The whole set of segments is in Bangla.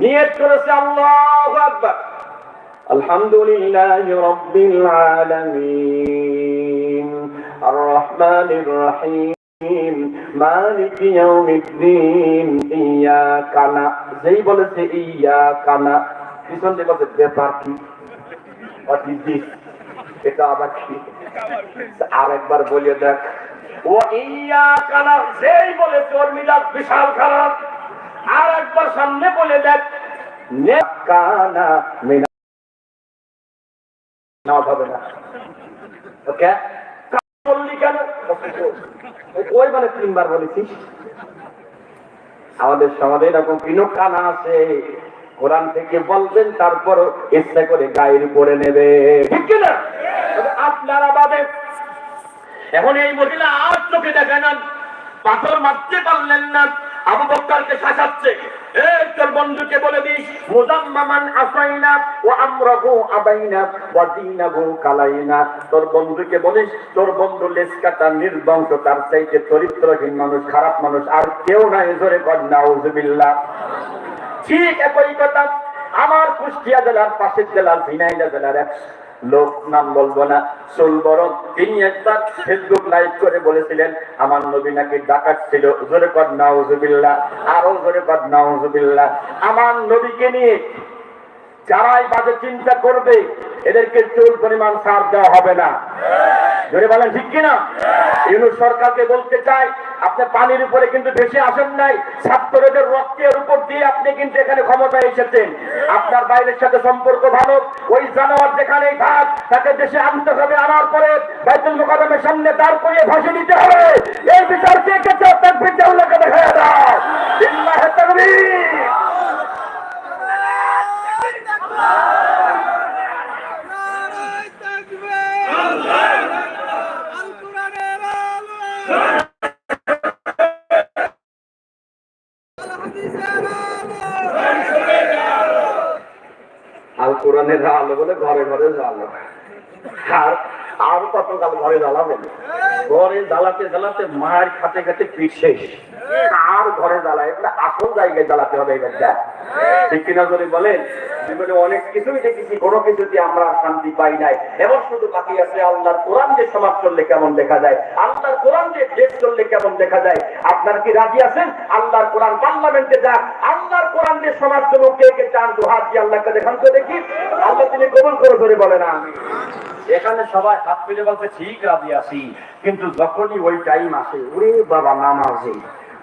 নিয়ত করেছে আল্লাহু আকবার। আলহামদুলিল্লাহি রাব্বিল আলামিন। আর রহমানির রহিম। মালিক ইয়াউমিদ্দিন। ইয়াকা না যেই বলেছে ইয়াকা না, পিছন দিয়ে বলছে ব্যাপার কি? এটা আবার কি? আর একবার বলে দেখ। ও ইয়া কানা যেই বলে তোর মিলাদ বিশাল খারাপ। আর একবার সামনে বলে দেখ। নে কানা মিনা। না না। মানে কিনো আছে। কোরআন থেকে বলবেন তারপর ইচ্ছা করে গায়ের উপরে নেবে। ঠিক তবে আপনারা বাদে এখন এই মহিলা আর চোখে দেখেন পাথর মারতে পারলেন না। আবু বক্করকে শাসাচ্ছে। এই তোর বন্ধুকে বলে দিস, মুজাম্মামান আসাইনা ও আমরাহু আবাইনা ওয়া দীনাহু কালাইনা। তোর বন্ধুকে বলিস, তোর বন্ধু লেস কাটা নির্বংশ, তার চাইতে চরিত্রহীন মানুষ, খারাপ মানুষ আর কেউ নাই, জোরে কর, নাউজুবিল্লাহ। ঠিক একই কথা, আমার কুষ্টিয়া জেলার পাশের জেলার ঝিনাইদা জেলার লোক নাম বলব না। চুল বড়, তিনি একবার ফেসবুক লাইভ করে বলেছিলেন, আমার নবী নাকি ডাকাত ছিল। জোরে কর, নাউজুবিল্লাহ। আরও জোরে কর, নাউজুবিল্লাহ। আমার নবীকে নিয়ে যারাই বাজে চিন্তা করবে, এদেরকে চুল পরিমাণ সার দেওয়া হবে না। জোরে বলেন, ঠিক কিনা? ইউনুস সরকারকে বলতে চাই, আপনি পানির উপরে কিন্তু ভেসে আসেন নাই, ছাত্রদের রক্তের উপর দিয়ে আপনি কিন্তু এখানে ক্ষমতায় এসেছেন। আপনার বাইরের সাথে সম্পর্ক ভালো, ওই জানোয়ার যেখানে থাক, তাকে দেশে আনতে হবে, আনার পরে বাইতুল মোকাদমের সামনে দাঁড় করিয়ে ভাসে দিতে হবে। এই বিচার কে কে তার বিচারগুলোকে দেখা দাও আর কতকাল ঘরে ঘরে মায়ের খাতে খাতে পিঠ শেষ। আর ঘরে এটা আসল জায়গায় হবে কিনা যদি বলেন? আমরা শান্তি পাই নাই। এবার শুধু বাকি আছে আল্লাহর কোরআন যে সমাজ চললে কেমন দেখা যায়, আল্লাহর কোরআন যে চললে কেমন দেখা যায়। আপনার কি রাজি আছেন? আল্লাহর কোরআন পার্লামেন্টে যাক আল্লাহর কোরআন যে সমাজ চলুক কে কে চান দুহাত দিয়ে আল্লাহকে দেখান তো দেখি। আল্লাহ তিনি কবুল করে ধরে বলে না। এখানে সবাই হাত পেলে বলতে ঠিক রাজি আছি। কিন্তু যখনই ওই টাইম আসে ওরে বাবা নামাজে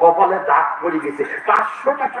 কপালে দাগ পড়ে গেছে। পাঁচশো টাকা।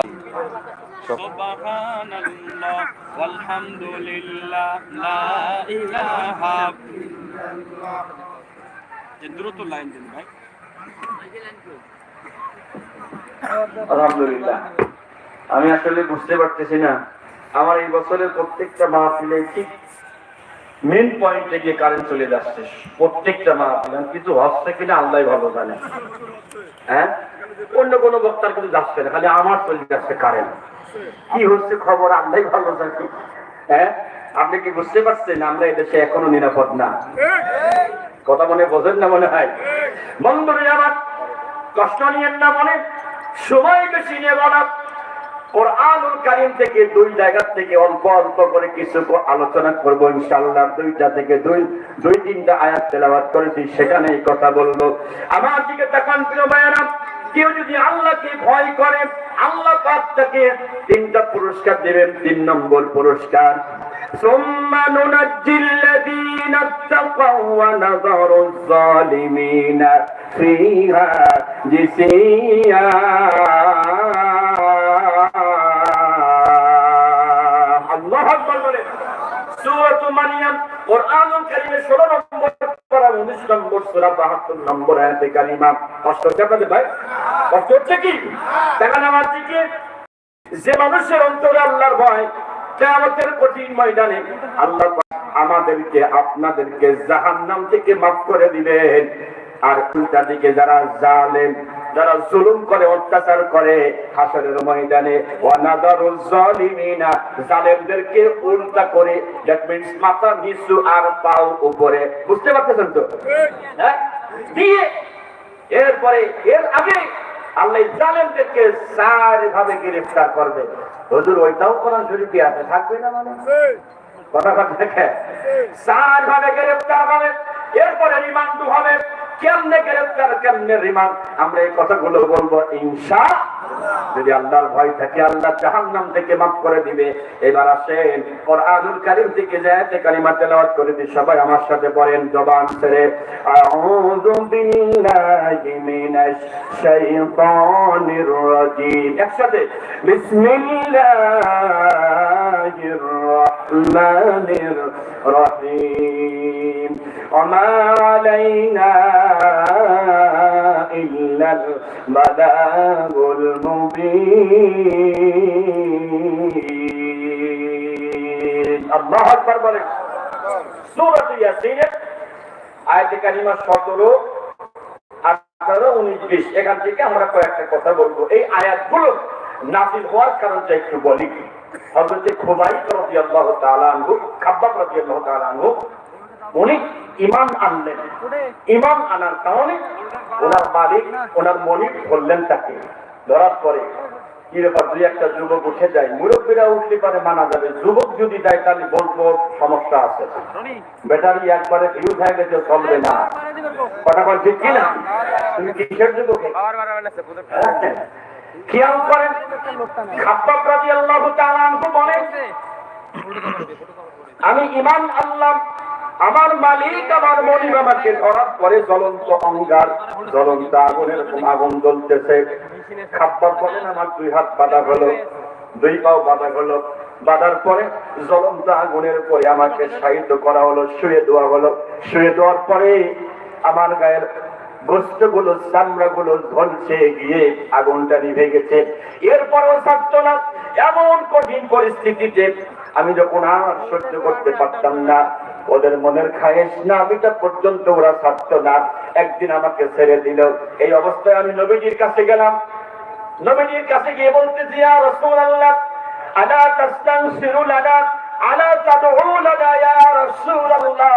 দ্রুত লাইন দিন ভাই আলহামদুলিল্লাহ। আমি আসলে বুঝতে পারতেছি না, আমার এই বছরের প্রত্যেকটা মাহফিলে ঠিক মেন পয়েন্টে গিয়ে কারেন্ট চলে যাচ্ছে, প্রত্যেকটা মাহফিলে। কিন্তু হচ্ছে কিনা আল্লাহ ভালো জানে। হ্যাঁ? অন্য কোনো বক্তার কিন্তু যাচ্ছে না, খালি আমার চলে যাচ্ছে কারেন্ট কি হচ্ছে খবর? আল্লাহ ভালো জানে। হ্যাঁ? আপনি কি বুঝতে পারছেন? আমরা এদেশে এখনও নিরাপদ না। কথা মনে বোঝেন না মনে হয়? বন্ধুরে, আমার কষ্ট নিয়েন না মনে? সময় বেশি নেব না কোরআনুল কারিম থেকে দুই জায়গা থেকে অল্প অল্প করে কিছু আলোচনা করব, ইনশাআল্লাহ। দুইটা থেকে দুই দুই, তিনটা আয়াত তেলাওয়াত করেছি সেখানে এই কথা বলব। আমার দিকে তাকান প্রিয় ভাইয়েরা। কেউ যদি আল্লাহকে ভয় করে আল্লাহ পাক তাকে তিনটা পুরস্কার দেবেন তিন নম্বর পুরস্কার ثم ننجي الذين اتقوا ونذر الظالمين فيها جثيا আল্লাহ আকবার বলে সূরাতুল মারিয়াম কোরআনুল কারীমের 16 নম্বর পারা 19 পঁচিশ নম্বর সুরা বাহাত্তর নম্বর আয়াতে কারিমা। কষ্ট হচ্ছে আপনাদের ভাই? কষ্ট হচ্ছে কি? দেখা নামাজ দিকে যে মানুষের অন্তরে আল্লাহর ভয়, কেয়ামতের কঠিন ময়দানে আল্লাহ আমাদেরকে, আপনাদেরকে জাহান্নাম থেকে মাফ করে দিবেন। আর উল্টা দিকে যারা জালেম যারা জুলুম করে, অত্যাচার করে, হাসরের ময়দানে, ওয়ানাদারুল জালিমিনা, জালেমদেরকে উল্টা করে দ্যাট মিন্স মাথা নিচু আর পাও উপরে। বুঝতে পারতেছেন তো? হ্যাঁ? দিয়ে, এরপরে, এর আগে আল্লাহ জালেমদেরকে ভাবে গ্রেফতার করবে। হুজুর, ওইটাও কোরআন শরীফে আছে, থাকবে না মানে? কথা কথা দেখে চার ভাবে গ্রেফতার হবে, এরপরে রিমান্ড হবে। কেমনে গ্রেফতার, কেমনে রিমান্ড? আমরা এই কথাগুলো বলব, ইনশা যদি আল্লাহর ভয় থাকে, আল্লাহ জাহান্নাম থেকে মাফ করে দিবে। এবার আসেন, কোরআনুল কারীম থেকে জায়াতে কালিমা তেলাওয়াত করে দিই সবাই আমার সাথে পড়েন জবান ছেড়ে। আউযু বিল্লাহি মিনাশ শাইতানির রাজিম। একসাথে, বিসমিল্লাহির রহমানির রহিম। وما علينا إلا البلاغ المبين الله أكبر বলেন সূরা ইয়াসিনের আয়াতে কারিমা 17 আঠারো উনিশ বিশ এখান থেকে আমরা কয়েকটা কথা বলবো এই আয়াতগুলো নাজিল হওয়ার কারণটা একটু বলি হযরত খুবাই রাদিয়াল্লাহু তাআলা আনহু খাব্বাব রাদিয়াল্লাহু তাআলা আনহু উনি ইমান আনলেন। ইমান আনার কারণে ওনার মালিক ওনার মনিক ধরলেন তাকে ধরার পরে কি ব্যাপার দুই একটা যুবক উঠে যায় মুরব্বীরা উঠলে পারে মানা যাবে যুবক যদি দেয় তাহলে বলব সমস্যা আছে। ব্যাটারি একবারে ফিউজ হয়ে গেছে চলবে না। কথা বল ঠিক কিনা? তুমি কিসের যুবক? খেয়াল করেন বলেন আমি ইমান আল্লাহ আমার মালিক, আমার মনিব আমাকে ধরার পরে জ্বলন্ত অঙ্গার, জ্বলন্ত আগুনের আগুন জ্বলতেছে। খাব্বাব বলেন, আমার দুই হাত বাঁধা হলো, দুই পাও বাঁধা হলো। বাঁধার পরে জ্বলন্ত আগুনের পরে আমাকে সাহিত্য করা হলো, শুয়ে দেওয়া হলো। শুয়ে দেওয়ার পরে আমার গায়ের গোস্তগুলো চামড়া গুলো ঝলসে গিয়ে আগুনটা নিভে গেছে। এরপরও থাকতো না এমন কঠিন পরিস্থিতিতে আমি যখন আর সহ্য করতে পারতাম না ওদের মনের খায়েশ না আমিটা পর্যন্ত ওরা ছাড়তো না। একদিন আমাকে ছেড়ে দিল। এই অবস্থায় আমি নবীজির কাছে গেলাম। নবীজির কাছে গিয়ে বলতেছি, ইয়া রাসূলুল্লাহ, আলা তাস্তানসিরু লানা, আলা তাদউ লানা, ইয়া রাসূলুল্লাহ?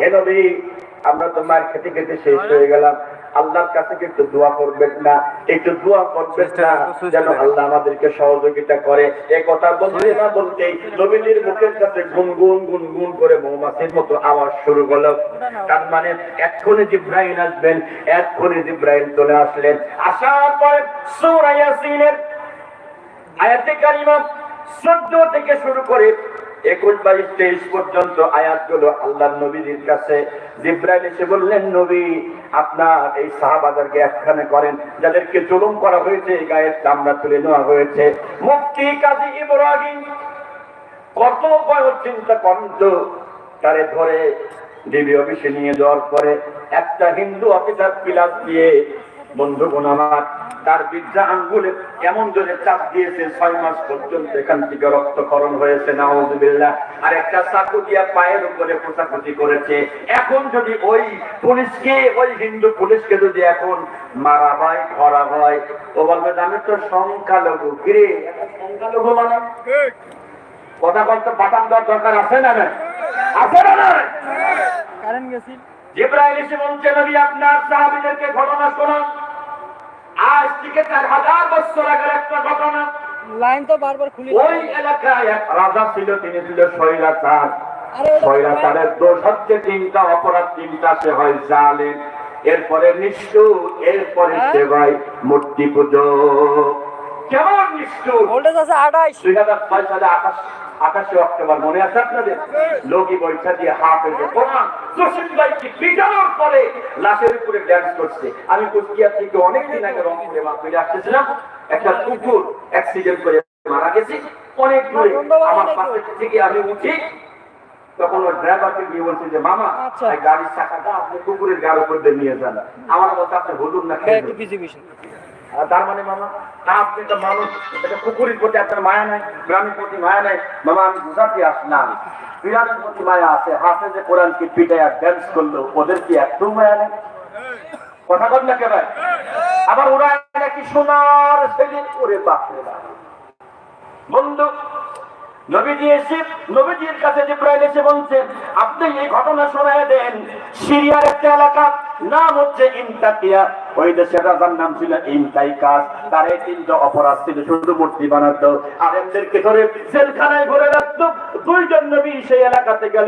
হে নবী, আমরা তো মার খেতে খেতে শেষ হয়ে গেলাম। আল্লাহর কাছে একটু দোয়া করবেন না? একটু দোয়া করবেন না যেন আল্লাহ আমাদেরকে সহযোগিতা করে। এই কথা বলতে না বলতেই নবীজির মুখের কাছে গুনগুন গুনগুন করে মৌমাছির মতো আওয়াজ শুরু হলো তার মানে এক্ষুনি জিব্রাহিম আসবেন এক্ষুনি জিব্রাহিম চলে আসলেন। আসার পরে সূরা ইয়াসিনের আয়াতে কারিমা চোদ্দ থেকে শুরু করে একুশ বাইশ তেইশ পর্যন্ত আয়াতগুলো আল্লাহ নবীর কাছে জিব্রাইল এসে বললেন, নবী, আপনার এই সাহাবাদারকে একখানে করেন, যাদেরকে জুলুম করা হয়েছে গায়ের চামড়া তুলে নেওয়া হয়েছে। মুক্তি কাজী ইব্রাহিম কত বয়স চিন্তা করেন তারে ধরে ডিবি অফিসে নিয়ে যাওয়ার পরে একটা হিন্দু অফিসার পিলাস দিয়ে বন্ধুগণ আমার তার বিদ্যা আঙ্গুলে এমন জোরে চাপ দিয়েছে ছয় মাস পর্যন্ত এখান থেকে রক্তক্ষরণ হয়েছে নাউজুবিল্লাহ। আর একটা চাকু দিয়া পায়ের উপরে পোষাকুচি করেছে। এখন যদি ওই পুলিশকে ওই হিন্দু পুলিশকে যদি এখন মারা হয় ধরা হয় ও বলবে আমি তো সংখ্যালঘু কিরে সংখ্যালঘু মানে? কথা বলতে পাঠান দেওয়ার দরকার আছে না না আছে না না কারেন্ট গেছি জিব্রাইল এসে বলছে নবী আপনার সাহাবীদেরকে ঘটনা শোনান আজ থেকে চার হাজার বছর আগের একটা ঘটনা। লাইন তো বারবার খুলে ওই এলাকায় এক রাজা ছিল তিনি ছিল স্বৈরাচার। আরে দোষ হচ্ছে তিনটা অপরাধ তিনটা সে হয় জালেম। এরপরে নিষ্ঠুর এরপরে সে হয় মূর্তি পুজো কেমন নিষ্ঠুর দুই হাজার ছয় সালে আকাশ আকাশে অক্টোবর মনে আছে আপনাদের? লগি বৈঠা দিয়ে হাফ হয়েছে কোরআন জসিম ভাইকে পিটানোর পরে লাশের উপরে ড্যান্স করছে। আমি কুষ্টিয়া থেকে অনেকদিন আগে রংপুরে মা ফিরে আসতেছিলাম। একটা কুকুর অ্যাক্সিডেন্ট করে মারা গেছে। অনেক দূরে আমার পাশে থেকে আমি উঠি। তখন ওই ড্রাইভারকে গিয়ে বলছে যে মামা আচ্ছা। গাড়ির চাকাটা আপনি কুকুরের গাড়ির উপর দিয়ে নিয়ে যান। আমার মতো আপনি হুজুর না মানে আপনি যে আবার ওরা সোনার ছেলে করে বাপরে বন্ধু, নবীজি এসে, নবীজির কাছে এসে আপনি এই ঘটনা শোনায় দেন, সিরিয়ার একটা এলাকা নাম হচ্ছে ইনতাকিয়া ওই দেশের রাজার নাম ছিল ইনতাইকাস তার এই অপরাধ ছিল শুধু মূর্তি বানাতো। আর এদেরকে ধরে জেলখানায় ভরে রাখতো। দুইজন নবী সেই এলাকাতে গেল।